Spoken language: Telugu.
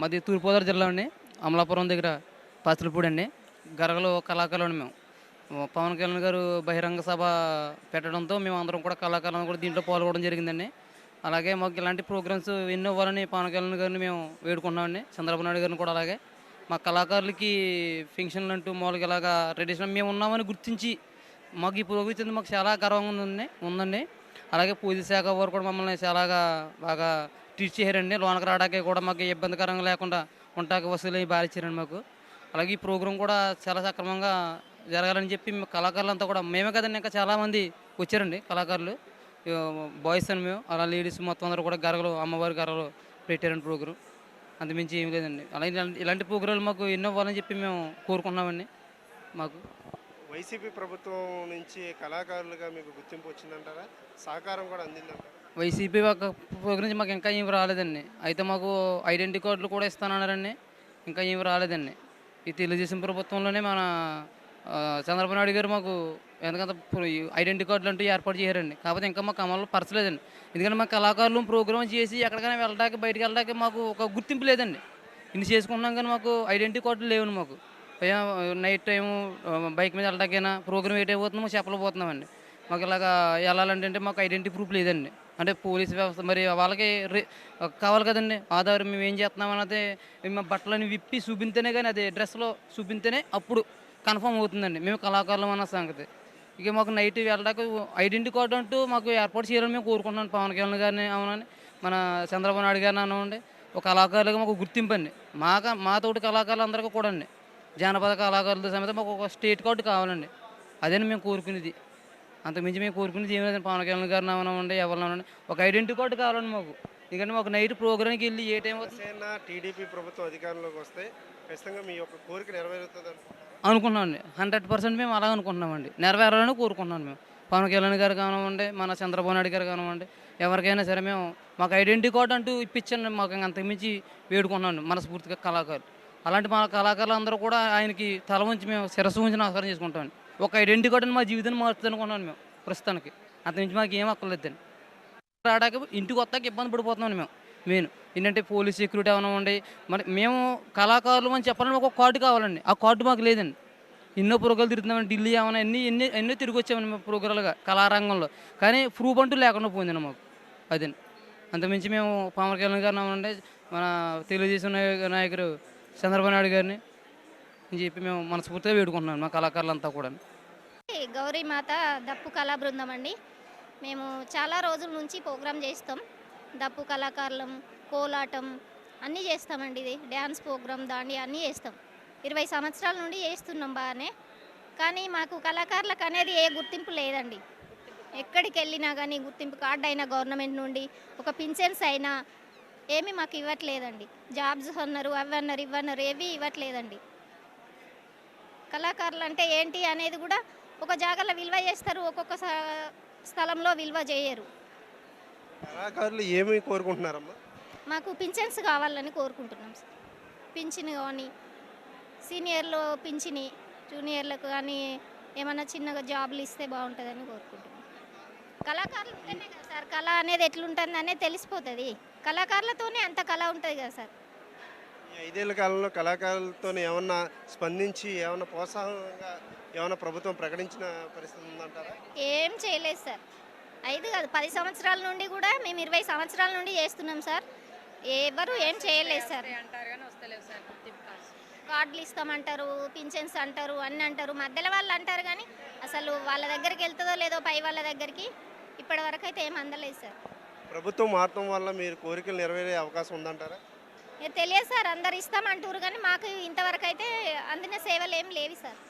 మాది తూర్పుగోదావరి జిల్లా అండి. అమలాపురం దగ్గర పాసిలపూడి అండి. గరగలో కళాకారులు మేము. పవన్ కళ్యాణ్ గారు బహిరంగ సభ పెట్టడంతో మేము అందరం కూడా కళాకారులను కూడా దీంట్లో పాల్గొనడం జరిగిందండి. అలాగే మాకు ఇలాంటి ప్రోగ్రామ్స్ ఎన్నో ఇవ్వాలని పవన్ కళ్యాణ్ గారిని మేము వేడుకుంటున్నామండి చంద్రబాబు నాయుడు గారిని కూడా అలాగే. మా కళాకారులకి ఫంక్షన్లు అంటూ మామూలుగా ఇలాగా ట్రెడిషనల్ మేము ఉన్నామని గుర్తించి మాకు ఈ పురోగతి మాకు చాలా గర్వంగా ఉందండి ఉందండి. అలాగే పూజ శాఖ వారు కూడా మమ్మల్ని చాలాగా బాగా ట్రీట్ చేశారండి. లోనకి రావడానికి కూడా మాకు ఇబ్బందికరంగా లేకుండా ఉంటాకి వసూలు అవి బాగా మాకు. అలాగే ఈ ప్రోగ్రాం కూడా చాలా సక్రమంగా జరగాలని చెప్పి కళాకారులంతా కూడా మేమే కదండి ఇంకా చాలామంది వచ్చారండి కళాకారులు. బాయ్స్ అని మేము అలా లేడీస్ మొత్తం అందరూ కూడా గరగలు అమ్మవారి గరగలు పెట్టారండి ప్రోగ్రాం. అంతమించి ఏం లేదండి. అలాగే ఇలాంటి- ప్రోగ్రాంలు మాకు ఎన్నో ఇవ్వాలని చెప్పి మేము కోరుకున్నామండి మాకు. వైసీపీ ప్రభుత్వం నుంచి కళాకారులుగా మీకు గుర్తింపు వచ్చిందంటారా? సహకారం కూడా అందిందంటారా? వైసీపీ ఒక గురించి మాకు ఇంకా ఏం రాలేదండి. అయితే మాకు ఐడెంటిటీ కార్డులు కూడా ఇస్తానన్నారండి. ఇంకా ఏం రాలేదండి. ఈ తెలుగుదేశం ప్రభుత్వంలోనే మన చంద్రబాబు నాయుడు గారు మాకు ఎందుకంత ఐడెంటిటీ కార్డులు అంటూ ఏర్పాటు చేశారండి. కాకపోతే ఇంకా మాకు అమలు పరచలేదండి. ఎందుకంటే మా కళాకారులు ప్రోగ్రామ్ చేసి ఎక్కడికైనా వెళ్ళడానికి బయటకు వెళ్ళడానికి మాకు ఒక గుర్తింపు లేదండి. ఇన్ని చేసుకున్నాం కానీ మాకు ఐడెంటిటీ కార్డులు లేవండి మాకు. నైట్ టైం బైక్ మీద వెళ్ళడానికైనా ప్రోగ్రామ్ ఏట్ అయిపోతుందో మాకు చెప్పలేకపోతున్నామండి మాకు ఇలాగా వెళ్ళాలంటే అంటే మాకు ఐడెంటిటీ ప్రూఫ్ లేదండి. అంటే పోలీస్ వ్యవస్థ మరి వాళ్ళకి రే- కావాలి కదండి. ఆధార్ మేము ఏం చేస్తున్నాం అన్నది మేము బట్టలని విప్పి చూపిస్తేనే కానీ అది డ్రెస్లో చూపిస్తేనే అప్పుడు కన్ఫర్మ్ అవుతుందండి. మేము కళాకారులం అన్న సంగతి. ఇక మాకు నైట్ వెళ్ళడానికి ఐడెంటిటీ కార్డు అంటూ మాకు ఏర్పాటు చేయాలని మేము కోరుకుంటున్నాం. పవన్ కళ్యాణ్ గారిని అవునని మన చంద్రబాబు నాయుడు గారిని అనవండి ఒక కళాకారులుగా మాకు గుర్తింపు అండి మాతోటి మా తోటి కళాకారులు అందరికీ కూడా అండి జానపద కళాకారులతో సమేత మాకు ఒక స్టేట్ కార్డు కావాలండి. అదేని మేము కోరుకునేది. అంతకుమించి మేము కోరుకునేది ఏమి లేదండి. పవన్ కళ్యాణ్ గారిని అవనండి ఎవరినవ్వండి ఒక ఐడెంటిటీ కార్డు కావాలండి మాకు. ఎందుకంటే మాకు నైట్ ప్రోగ్రామ్కి వెళ్ళి ఏ టైం జనసేన టీడీపీ ప్రభుత్వం అధికారంలోకి వస్తే ఖచ్చితంగా మీ యొక్క కోరిక నెరవేరుతుంది అనుకుంటున్నామండి. హండ్రెడ్ పర్సెంట్ మేము అలాగే అనుకుంటున్నామండి. నెరవేరాలని కోరుకుంటున్నాను మేము. పవన్ కళ్యాణ్ గారు కానివ్వండి మన చంద్రబాబు నాయుడు గారు కానివ్వండి ఎవరికైనా సరే మేము మాకు ఐడెంటిటీ కార్డు అంటూ ఇప్పించండి మాకు అంతకుమించి వేడుకున్నాను మనస్ఫూర్తిగా కళాకారులు. అలాంటి మా కళాకారులు అందరూ కూడా ఆయనకి తల ఉంచి మేము శిరస్సు ఉంచి నమస్కారం చేసుకుంటామండి. ఒక ఐడెంటిటీ కార్డు మా జీవితాన్ని మారుతుంది అనుకున్నాను మేము ప్రస్తుతానికి. అంతకుమించి మాకు ఏం అక్కర్లేదండి. రావడానికి ఇంటికి వస్తాక ఇబ్బంది పడిపోతున్నాను మేము మెయిన్. ఏంటంటే పోలీస్ సెక్యూరిటీ ఏమైనా ఉండి మరి మేము కళాకారులు అని చెప్పాలని ఒక కార్డు కావాలండి. ఆ కార్డు మాకు లేదండి. ఎన్నో ప్రోగ్రాలు తిరుగుతున్నామని ఢిల్లీ ఏమైనా ఎన్ని ఎన్ని ఎన్నో తిరిగి వచ్చామని మేము ప్రోగ్రాలుగా కళారంగంలో. కానీ ప్రూఫ్ అంటూ లేకుండా పోయిందండి మాకు అదండి. అంతమించి మేము పవన్ కళ్యాణ్ గారు మన తెలుగుదేశం నాయకుడు చంద్రబాబు నాయుడు గారిని అని చెప్పి మేము మనస్ఫూర్తిగా వేడుకుంటున్నాం మా కళాకారులంతా కూడా గౌరీమాత దప్పు కళా బృందం అండి. మేము చాలా రోజుల నుంచి ప్రోగ్రామ్ చేస్తాం. దప్పు కళాకారులం కోలాటం అన్నీ చేస్తామండి ఇది. డ్యాన్స్ ప్రోగ్రామ్ దాండి అన్నీ చేస్తాం. ఇరవై సంవత్సరాల నుండి చేస్తున్నాం బాగానే. కానీ మాకు కళాకారులకు అనేది ఏ గుర్తింపు లేదండి. ఎక్కడికి వెళ్ళినా కానీ గుర్తింపు కార్డు అయినా గవర్నమెంట్ నుండి ఒక పింఛన్స్ అయినా ఏమీ మాకు ఇవ్వట్లేదండి. జాబ్స్ అన్నారు అవి అన్నారు ఇవన్నారు ఏవి ఇవ్వట్లేదండి. కళాకారులు అంటే ఏంటి అనేది కూడా ఒక జాగాలో విలువ చేస్తారు ఒక్కొక్క స్థలంలో విలువ చేయరు. కళాకారులు ఏమి కోరుకుంటున్నారమ్మా? మాకు పింఛన్స్ కావాలని కోరుకుంటున్నాం సార్. పింఛన్ కానీ సీనియర్లో పింఛని జూనియర్లకు కానీ ఏమైనా చిన్నగా జాబులు ఇస్తే బాగుంటుందని కోరుకుంటున్నాం. కళాకారులు ఉంటేనే కదా సార్. కళ అనేది ఎట్లుంటుంది అనేది తెలిసిపోతుంది. కళాకారులతోనే అంత కళ ఉంటుంది కదా సార్. ఈ ఐదేళ్ళ కాలంలో కళాకారులతో ఏమన్నా స్పందించి ఏమన్నా ప్రోత్సాహంగా ఏమన్నా ప్రభుత్వం ప్రకటించిన పరిస్థితి ఉందంటారా? ఏం చేయలేదు సార్. ఐదు కాదు పది సంవత్సరాల నుండి కూడా మేము ఇరవై సంవత్సరాల నుండి చేస్తున్నాం సార్. ఎవరు ఏం చేయలేదు సార్. కార్డులు ఇస్తామంటారు పింఛన్స్ అంటారు అన్ని అంటారు. మధ్యలో వాళ్ళు అంటారు కానీ అసలు వాళ్ళ దగ్గరికి వెళ్తుందో లేదో పై వాళ్ళ దగ్గరికి ఇప్పటి వరకు అయితే ఏం అందలేదు సార్. ప్రభుత్వం మారటం వల్ల మీరు కోరికలు నెరవేరే అవకాశం ఉందంటారా? తెలియదు సార్ అందరు ఇస్తామంటారు కానీ మాకు ఇంతవరకు అయితే అందిన సేవలు ఏం లేవు సార్.